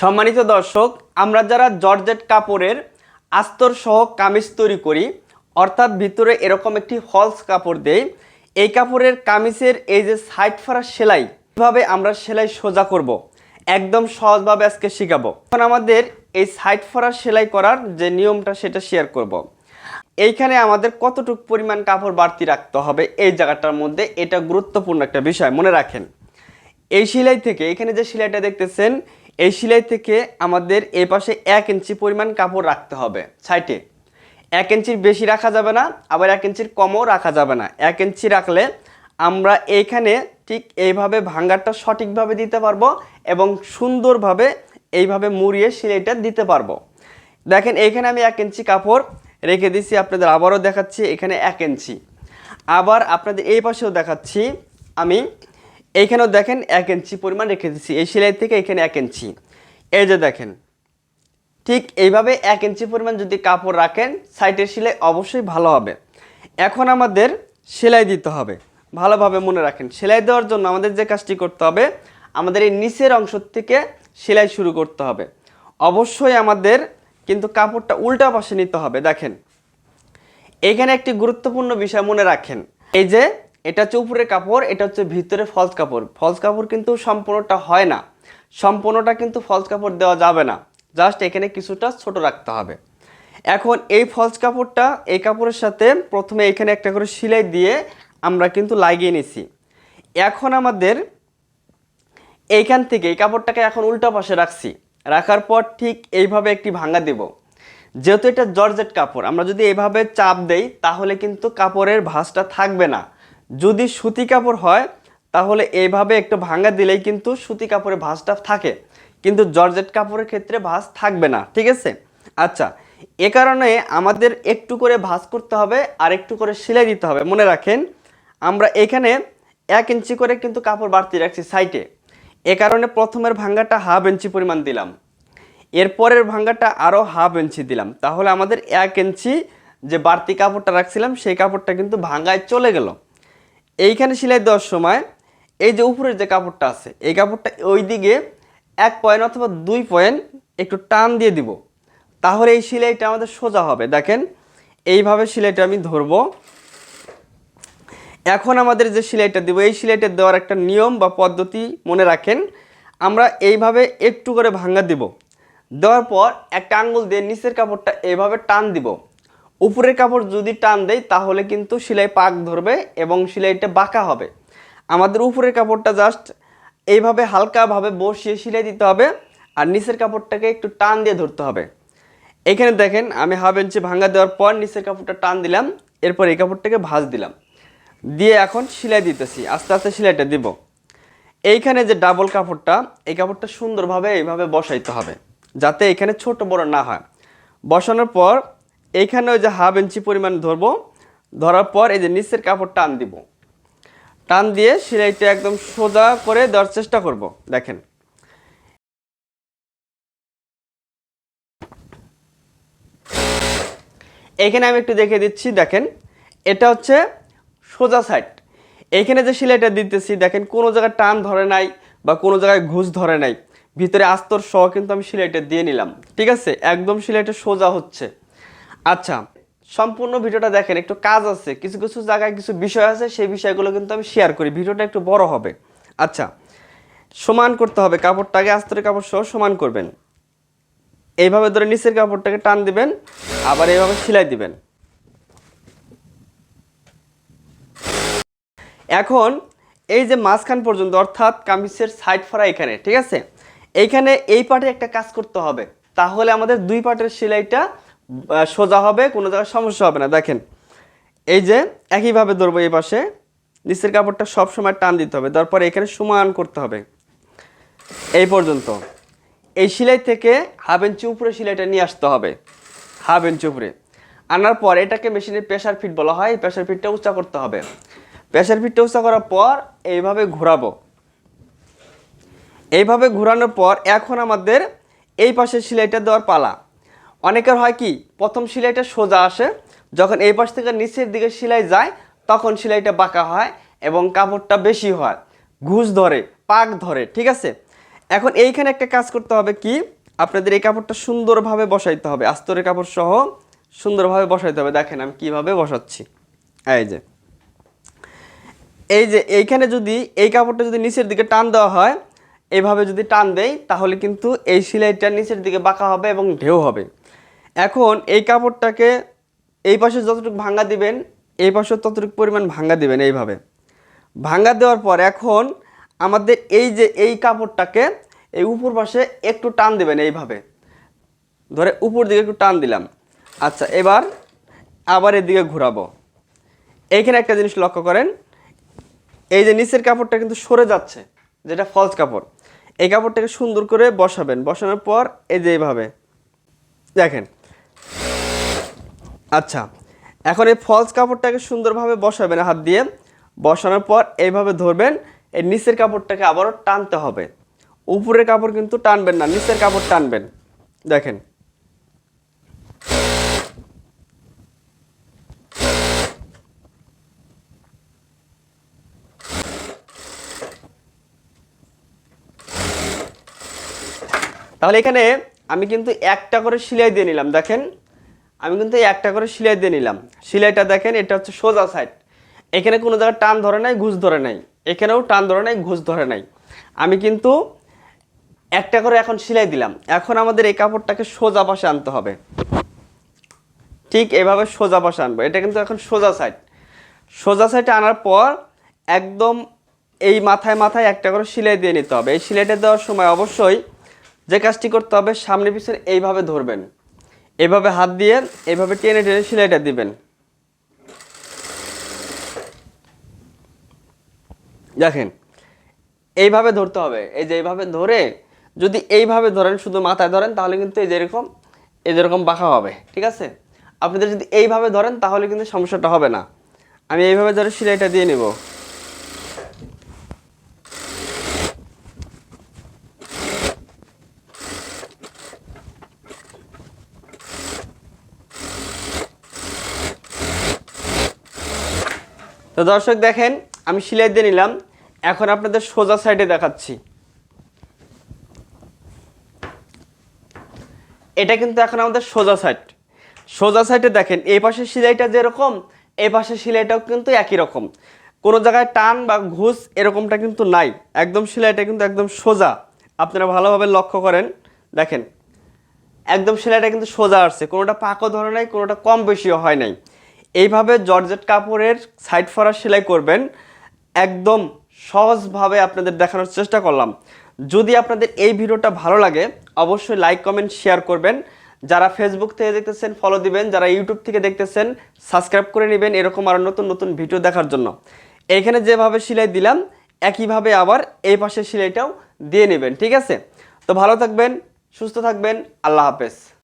সম্মানিত দর্শক, আমরা যারা জর্জেট কাপড়ের আস্তর সহ কামিজ তৈরি করি, অর্থাৎ ভিতরে এরকম একটি ফলস কাপড় দেই, এই কাপড়ের কামিজের এই যে সাইড ফাড়া সেলাই, কীভাবে আমরা সেলাই সোজা করব। একদম সহজভাবে আজকে শেখাবো এখন আমাদের এই সাইড ফাড়া সেলাই করার যে নিয়মটা, সেটা শেয়ার করব। এইখানে আমাদের কতটুকু পরিমাণ কাপড় বাড়তি রাখতে হবে, এই জায়গাটার মধ্যে এটা গুরুত্বপূর্ণ একটা বিষয়, মনে রাখেন এই সেলাই থেকে, এখানে যে সেলাইটা দেখতেছেন এই সেলাই থেকে আমাদের এই পাশে এক ইঞ্চি পরিমাণ কাপড় রাখতে হবে সাইটে এক ইঞ্চির বেশি রাখা যাবে না, আবার এক ইঞ্চির কমও রাখা যাবে না। এক ইঞ্চি রাখলে আমরা এইখানে ঠিক এইভাবে ভাঙ্গারটা সঠিকভাবে দিতে পারব এবং সুন্দরভাবে এইভাবে মুড়িয়ে সেলাইটা দিতে পারব। দেখেন, এইখানে আমি এক ইঞ্চি কাপড় রেখে দিচ্ছি আপনাদের আবারও দেখাচ্ছি, এখানে এক ইঞ্চি। আবার আপনাদের এই পাশেও দেখাচ্ছি, আমি এইখানেও দেখেন এক ইঞ্চি পরিমাণ রেখে দিচ্ছি এই সেলাই থেকে এখানে এক ইঞ্চি। এই যে দেখেন, ঠিক এইভাবে এক ইঞ্চি পরিমাণ যদি কাপড় রাখেন, সাইডের সেলাই অবশ্যই ভালো হবে। এখন আমাদের সেলাই দিতে হবে, ভালোভাবে মনে রাখেন। সেলাই দেওয়ার জন্য আমাদের যে কাজটি করতে হবে, আমাদের এই নিচের অংশ থেকে সেলাই শুরু করতে হবে। অবশ্যই আমাদের কিন্তু কাপড়টা উল্টা পাশে নিতে হবে, দেখেন। এখানে একটি গুরুত্বপূর্ণ বিষয় মনে রাখেন, এই যে এটা হচ্ছে উপরের কাপড়, এটা হচ্ছে ভিতরে ফলস কাপড়। ফলস কাপড় কিন্তু সম্পূর্ণটা হয় না। সম্পূর্ণটা কিন্তু ফলস কাপড় দেওয়া যাবে না। জাস্ট এখানে কিছুটা ছোট রাখতে হবে। এখন এই ফলস কাপড়টা, এই কাপড়ের সাথে প্রথমে এখানে একটা করে সেলাই দিয়ে আমরা কিন্তু লাগিয়ে নিছি। এখন আমাদের এইখান থেকে এই কাপড়টাকে এখন উল্টা পাশে রাখছি। রাখার পর ঠিক এইভাবে একটি ভাঙা দেব। যেহেতু এটা জর্জেট কাপড়, আমরা যদি এভাবে চাপ দেই তাহলে কিন্তু কাপড়ের ভাঁজটা থাকবে না। যদি সুতি কাপড় হয়, তাহলে এইভাবে একটু ভাঙা দিলেই কিন্তু সুতি কাপড়ের ভাঁজটা থাকে। কিন্তু জর্জেট কাপড়ের ক্ষেত্রে ভাঁজ থাকবে না, ঠিক আছে? আচ্ছা এ কারণে আমাদের একটু করে ভাঁজ করতে হবে, আর একটু করে সেলাই দিতে হবে। মনে রাখেন, আমরা এখানে এক ইঞ্চি করে কিন্তু কাপড় বাড়তি রাখছি সাইটে এ কারণে প্রথমের ভাঙ্গাটা হাফ ইঞ্চি পরিমাণ দিলাম। এরপরের ভাঙ্গাটা আরও হাফ ইঞ্চি দিলাম। তাহলে আমাদের এক ইঞ্চি যে বাড়তি কাপড়টা রাখছিলাম, সেই কাপড়টা কিন্তু ভাঙ্গায় চলে গেল। এইখানে সেলাই দেওয়ার সময় এই যে উপরের যে কাপড়টা আছে, এই কাপড়টা ওই দিকে এক পয়েন্ট অথবা দুই পয়েন্ট একটু টান দিয়ে দিব। তাহলে এই সেলাইটা আমাদের সোজা হবে। দেখেন, এইভাবে সেলাইটা আমি ধরবো। এখন আমাদের যে সেলাইটা দেবো, এই সেলাইটা দেওয়ার একটা নিয়ম বা পদ্ধতি মনে রাখেন, আমরা এইভাবে একটু করে ভাঙ্গা দিব। দেওয়ার পর একটা আঙ্গুল দিয়ে নিচের কাপড়টা এইভাবে টান দিব। উপরের কাপড় যদি টান দেয় তাহলে কিন্তু সেলাই পাক ধরবে এবং সেলাইটা বাঁকা হবে। আমাদের উপরের কাপড়টা জাস্ট এইভাবে হালকাভাবে বসিয়ে সেলাই দিতে হবে আর নিচের কাপড়টাকে একটু টান দিয়ে ধরতে হবে। এখানে দেখেন, আমি হাফ ইঞ্চি ভাঙ্গা দেওয়ার পর নিচের কাপড়টা টান দিলাম, এরপর এই কাপড়টাকে ভাঁজ দিলাম। দিয়ে এখন সেলাই দিতেছি, আস্তে আস্তে সেলাইটা দিব। এইখানে যে ডাবল কাপড়টা, এই কাপড়টা সুন্দরভাবে এইভাবে বসাইতে হবে, যাতে এখানে ছোট বড় না হয়। বসানোর পর এইখানে ওই যে হাফ ইঞ্চি পরিমাণ ধরবো। ধরার পর এই যে নিচের কাপড় টান দিব। টান দিয়ে সেলাইটা একদম সোজা করে দেওয়ার চেষ্টা করব, দেখেন। এখানে আমি একটু দেখে দিচ্ছি, দেখেন। এটা হচ্ছে সোজা সাইড। এইখানে যে সেলাইটা দিতেছি, দেখেন, কোনো জায়গায় টান ধরে নাই বা কোনো জায়গায় ঘুষ ধরে নাই। ভিতরে আস্তর সহ কিন্তু আমি সেলাইটা দিয়ে নিলাম। ঠিক আছে? একদম সেলাইটা সোজা হচ্ছে। আচ্ছা সম্পূর্ণ ভিডিওটা দেখেন, একটু কাজ আছে, কিছু কিছু জায়গায় কিছু বিষয় আছে, সেই বিষয়গুলো কিন্তু আমি শেয়ার করি, ভিডিওটা একটু বড় হবে। আচ্ছা সমান করতে হবে, কাপড়টাকে আস্তরের কাপড় সহ সমান করবেন। এইভাবে ধরে নিচের কাপড়টাকে টান দিবেন, আবার এইভাবে সেলাই দিবেন। এখন, এই যে মাঝখান পর্যন্ত, অর্থাৎ কামিজের সাইড ফাড়া এখানে, ঠিক আছে? এইখানে এই পার্টে একটা কাজ করতে হবে, তাহলে আমাদের দুই পার্টের সেলাইটা সোজা হবে, কোনো জায়গায় সমস্যা হবে না। দেখেন, এই যে একইভাবে ধরবো এই পাশে, নিচের কাপড়টা সব সময় টান দিতে হবে, তারপরে এখানে সমান করতে হবে। এই পর্যন্ত। এই সেলাই থেকে হাফ ইঞ্চি উপরে সেলাইটা নিয়ে আসতে হবে, হাফ ইঞ্চি উপরে। আনার পর এটাকে মেশিনের প্রেশার ফিট বলা হয় প্রেশার ফিটটা উঁচা করতে হবে। প্রেশার ফিটটা উঁচা করার পর এইভাবে ঘোরাবো। এইভাবে ঘোরানোর পর এখন আমাদের এই পাশে সেলাইটা দেওয়ার পালা। অনেকের হয় কি, প্রথম সেলাইটা সোজা আসে, যখন এই পাশ থেকে নিচের দিকে সেলাই যায়, তখন সেলাইটা বাঁকা হয় এবং কাপড়টা বেশি হয়। ঘুষ ধরে, পাক ধরে, ঠিক আছে? এখন এইখানে একটা কাজ করতে হবে কি, আপনাদের এই কাপড়টা সুন্দরভাবে বসাইতে হবে। আস্তরের কাপড় সহ সুন্দরভাবে বসাইতে হবে। দেখেন আমি কীভাবে বসাচ্ছি। এই যে। এই যে এইখানে যদি এই কাপড়টা যদি নিচের দিকে টান দেওয়া হয় এইভাবে যদি টান দেই, তাহলে কিন্তু এই সেলাইটা নিচের দিকে বাঁকা হবে এবং ঢেউ হবে। এখন এই কাপড়টাকে এই পাশে যতটুকু ভাঙ্গা দিবেন, এই পাশে ততটুকু পরিমাণ ভাঙ্গা দিবেন এইভাবে। ভাঙ্গা দেওয়ার পর এখন আমাদের এই যে এই কাপড়টাকে এই উপর পাশে একটু টান দিবেন এইভাবে। ধরে উপর দিকে একটু টান দিলাম। আচ্ছা এবার আবার এদিকে ঘোরাবো। এইখানে একটা জিনিস লক্ষ্য করেন, এই যে নিচের কাপড়টা কিন্তু সরে যাচ্ছে, যেটা ফলস কাপড়। এই কাপড়টাকে সুন্দর করে বসাবেন। বসানোর পর এই যে এইভাবে। দেখেন আচ্ছা এখন এই ফলস কাপড়টাকে সুন্দরভাবে বসাবেন হাত দিয়ে। বসানোর পর এইভাবে ধরবেন, এই নিচের কাপড়টাকে আবারও টানতে হবে। উপরের কাপড় কিন্তু টানবেন না, নিচের কাপড় টানবেন। দেখেন। তাহলে এখানে আমি কিন্তু একটা করে সেলাই দিয়ে নিলাম, দেখেন। আমি কিন্তু একটা করে সেলাই দিয়ে নিলাম। সেলাইটা দেখেন, এটা হচ্ছে সোজা সাইড এখানে কোনো জায়গায় টান ধরে নাই, ঘুষ ধরে নাই। এখানেও টান ধরে নাই, ঘুষ ধরে নাই। আমি কিন্তু একটা করে এখন সেলাই দিলাম। এখন আমাদের এই কাপড়টাকে সোজা পাশে আনতে হবে। ঠিক এভাবে সোজা পাশে আনব। এটা কিন্তু এখন সোজা সাইড সোজা সাইডে আনার পর একদম এই মাথায় মাথায় একটা করে সেলাই দিয়ে নিতে হবে। এই সেলাইটা দেওয়ার সময় অবশ্যই যে কাজটি করতে হবে, সামনে পিছনে এইভাবে ধরবেন। এভাবে হাত দিয়ে এইভাবে টেনে টেনে সেলাইটা দিবেন। দেখেন, এইভাবে ধরতে হবে। এই যে এইভাবে ধরে, যদি এইভাবে ধরেন, শুধু মাথায় ধরেন, তাহলে কিন্তু এই যেরকম এই যেরকম বাঁকা হবে, ঠিক আছে? আপনাদের যদি এইভাবে ধরেন, তাহলে কিন্তু সমস্যাটা হবে না। আমি এইভাবে ধরে সেলাইটা দিয়ে নেব। তো দর্শক দেখেন, আমি সেলাই দিয়ে নিলাম। এখন আপনাদের সোজা সাইডে দেখাচ্ছি। এটা কিন্তু এখন আমাদের সোজা সাইড সোজা সাইডে দেখেন, এই পাশে সেলাইটা যেরকম, এই পাশে সেলাইটাও কিন্তু একই রকম। কোনো জায়গায় টান বা ঘুষ এরকমটা কিন্তু নাই। একদম সেলাইটা কিন্তু একদম সোজা। আপনারা ভালোভাবে লক্ষ্য করেন। দেখেন, একদম সেলাইটা কিন্তু সোজা আসছে। কোনোটা পাকও ধরে নাই, কোনোটা কম বেশিও হয় নাই। এইভাবে জর্জেট কাপড়ের সাইড ফরা সেলাই করবেন, একদম সহজভাবে আপনাদের দেখানোর চেষ্টা করলাম। যদি আপনাদের এই ভিডিওটা ভালো লাগে, অবশ্যই লাইক, কমেন্ট, শেয়ার করবেন। যারা ফেসবুক থেকে দেখতেছেন ফলো দিবেন। যারা ইউটিউব থেকে দেখতেছেন সাবস্ক্রাইব করে নেবেন। এরকম আরও নতুন নতুন ভিডিও দেখার জন্য। এইখানে যেভাবে সেলাই দিলাম, একইভাবে আবার এই পাশের সেলাইটাও দিয়ে নেবেন, ঠিক আছে? তো ভালো থাকবেন, সুস্থ থাকবেন, আল্লাহ হাফেজ।